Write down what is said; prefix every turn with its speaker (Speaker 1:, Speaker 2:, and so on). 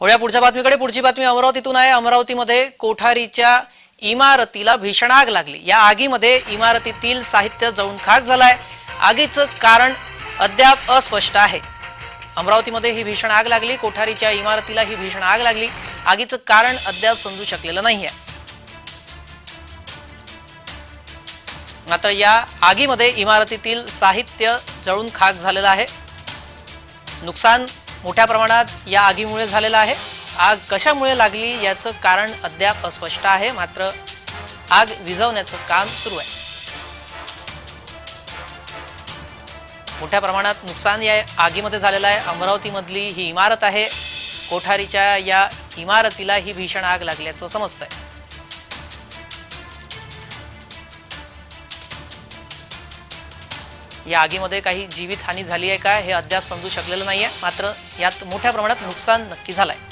Speaker 1: वळूया पुढच्या बातमीकडे. पुढची बातमी अमरावतीतून आहे. अमरावतीमध्ये कोठारीच्या इमारतीला भीषण आग लागली. या आगीमध्ये इमारतीतील साहित्य जळून खाक झालाय. आगीचं कारण अद्याप अस्पष्ट आहे. अमरावतीमध्ये ही भीषण आग लागली. कोठारीच्या इमारतीला ही भीषण आग लागली. आगीचं कारण अद्याप समजू शकलेलं नाहीये. मात्र या आगीमध्ये इमारतीतील साहित्य जळून खाक झालेलं आहे. नुकसान मोठ्या प्रमाणात या आगीमुळे झालेला आहे. आग कशामुळे लागली याचं कारण अद्याप अस्पष्ट आहे. मात्र आग विझवण्याचं काम सुरू आहे. मोठ्या प्रमाणात नुकसान या आगीमध्ये झालेलं आहे. अमरावतीमधली ही इमारत आहे. कोठारीच्या या इमारतीला ही भीषण आग लागल्याचं समजतंय. या आगीमध्ये काही जीवितहानी झाली आहे का हे अद्याप समजू शकलेलं नाही आहे मात्र यात मोठ्या प्रमाणात नुकसान नक्की झालं आहे